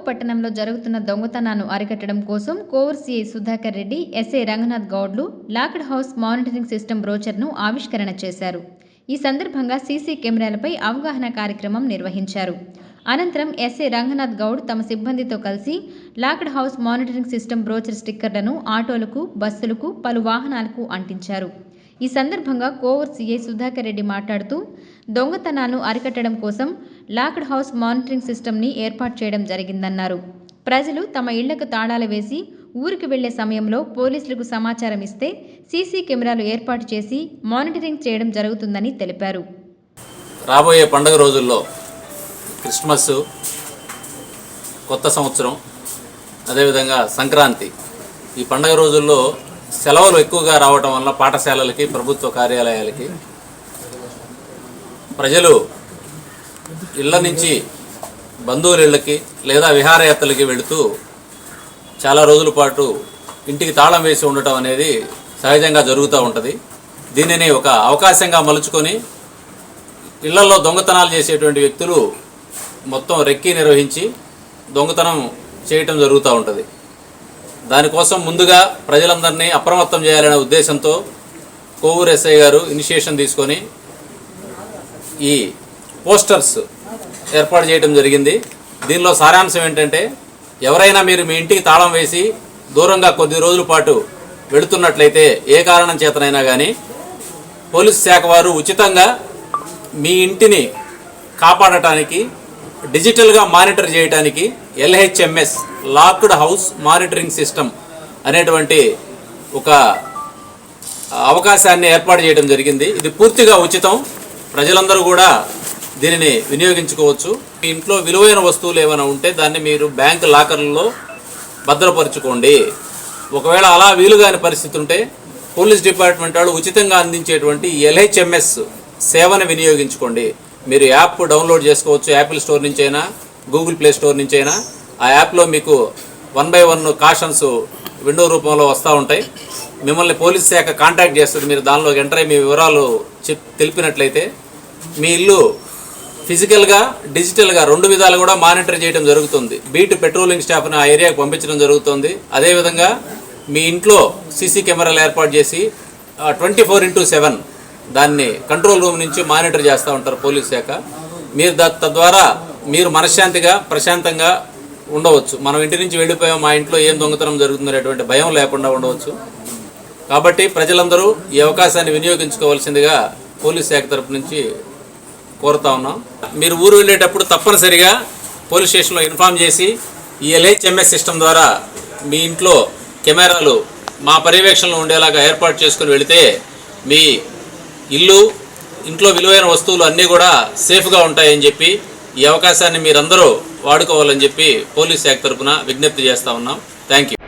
పట్టణంలో జరుగుతున్న దొంగతనాన్ని అరికట్టడం కోసం కోవూరు సిఐ సుధాకర్ రెడ్డి ఎస్ఐ రంగనాథ్ గౌడ్లు లాక్డ్ హౌస్ మానిటరింగ్ సిస్టమ్ బ్రోచర్ను ఆవిష్కరణ చేశారు. ఈ సందర్భంగా సీసీ కెమెరాలపై అవగాహన కార్యక్రమం నిర్వహించారు. అనంతరం ఎస్ఐ రంగనాథ్ గౌడ్ తమ సిబ్బందితో కలిసి locked house monitoring system brochure స్టిక్కర్లను ఆటోలకు బస్సులకు పలు వాహనాలకు అంటించారు. ఈ సందర్భంగా కోవూర్ సీఐ సుధాకర్ రెడ్డి మాట్లాడుతూ దొంగతనాలను అరికట్టడం కోసం లాక్డ్ హౌస్ మానిటరింగ్ సిస్టమ్ని ఏర్పాటు చేయడం జరిగిందన్నారు. ప్రజలు తమ ఇళ్ళకు తాళాలు వేసి ఊరికి వెళ్ళే సమయంలో పోలీసులకు సమాచారం ఇస్తే సీసీ కెమెరాలు ఏర్పాటు చేసి మానిటరింగ్ చేయడం జరుగుతుందని తెలిపారు. రాబోయే పండుగ రోజుల్లో క్రిస్మస్ కొత్త సంవత్సరం అదేవిధంగా సంక్రాంతి ఈ పండుగ రోజుల్లో సెలవులు ఎక్కువగా రావటం వల్ల పాఠశాలలకి ప్రభుత్వ కార్యాలయాలకి ప్రజలు ఇళ్ళ నుంచి బంధువులకి లేదా విహారయాత్రలకి వెళుతూ చాలా రోజుల పాటు ఇంటికి తాళం వేసి ఉండటం అనేది సహజంగా జరుగుతూ ఉంటుంది. దీనిని ఒక అవకాశంగా మలుచుకొని ఇళ్ళలో దొంగతనాలు చేసేటువంటి వ్యక్తులు మొత్తం రెక్కి నిర్వహించి దొంగతనం చేయటం జరుగుతూ ఉంటుంది. దానికోసం ముందుగా ప్రజలందరినీ అప్రమత్తం చేయాలనే ఉద్దేశంతో కోవూరు ఎస్ఐ గారు ఇనిషియేషన్ తీసుకొని ఈ పోస్టర్స్ ఏర్పాటు చేయడం జరిగింది. దీనిలో సారాంశం ఏంటంటే ఎవరైనా మీరు మీ ఇంటికి తాళం వేసి దూరంగా కొద్ది రోజుల పాటు వెళుతున్నట్లయితే ఏ కారణం చేతనైనా కానీ పోలీస్ శాఖ వారు ఉచితంగా మీ ఇంటిని కాపాడటానికి డిజిటల్గా మానిటర్ చేయడానికి LHMS locked house monitoring system అనేటువంటి ఒక అవకాశాన్ని ఏర్పాటు చేయడం జరిగింది. ఇది పూర్తిగా ఉచితం. ప్రజలందరూ కూడా దీనిని వినియోగించుకోవచ్చు. మీ ఇంట్లో విలువైన వస్తువులు ఏమైనా ఉంటే దాన్ని మీరు బ్యాంక్ లాకర్లలో భద్రపరచుకోండి. ఒకవేళ అలా వీలు కాని పరిస్థితి ఉంటే పోలీస్ డిపార్ట్మెంట్ వాళ్ళు ఉచితంగా అందించేటువంటి ఎల్హెచ్ఎంఎస్ సేవను వినియోగించుకోండి. మీరు యాప్ డౌన్లోడ్ చేసుకోవచ్చు. యాపిల్ స్టోర్ నుంచి అయినా గూగుల్ ప్లే స్టోర్ నుంచి అయినా ఆ యాప్లో మీకు one by one cautions window రూపంలో వస్తూ ఉంటాయి. మిమ్మల్ని పోలీస్ శాఖ కాంటాక్ట్ చేస్తుంది. మీరు దానిలోకి ఎంటర్ అయ్యి మీ వివరాలు చెప్ తెలిపినట్లయితే మీ ఇల్లు ఫిజికల్గా డిజిటల్గా రెండు విధాలు కూడా మానిటర్ చేయడం జరుగుతుంది. బీట్ పెట్రోలింగ్ స్టాఫ్ని ఆ ఏరియాకి పంపించడం జరుగుతుంది. అదేవిధంగా మీ ఇంట్లో సీసీ కెమెరాలు ఏర్పాటు చేసి ట్వంటీ ఫోర్ ఇంటూ సెవెన్ దాన్ని కంట్రోల్ రూమ్ నుంచి మానిటర్ చేస్తూ ఉంటారు పోలీస్ శాఖ. మీరు తద్వారా మీరు మనశ్శాంతిగా ప్రశాంతంగా ఉండవచ్చు. మనం ఇంటి నుంచి వెళ్ళిపోయాం మా ఇంట్లో ఏం దొంగతనం జరుగుతుందనేటువంటి భయం లేకుండా ఉండవచ్చు. కాబట్టి ప్రజలందరూ ఈ అవకాశాన్ని వినియోగించుకోవాల్సిందిగా పోలీస్ శాఖ తరపు నుంచి కోరుతా ఉన్నాం. మీరు ఊరు వెళ్ళేటప్పుడు తప్పనిసరిగా పోలీస్ స్టేషన్లో ఇన్ఫామ్ చేసి ఈ ఎల్హెచ్ఎంఎస్ సిస్టమ్ ద్వారా మీ ఇంట్లో కెమెరాలు మా పర్యవేక్షణలో ఉండేలాగా ఏర్పాటు చేసుకుని వెళితే మీ ఇల్లు ఇంట్లో విలువైన వస్తువులు అన్నీ కూడా సేఫ్గా ఉంటాయని చెప్పి ఈ అవకాశాన్ని మీరందరూ వాడుకోవాలని చెప్పి పోలీస్ శాఖ తరఫున విజ్ఞప్తి చేస్తా ఉన్నాం. Thank you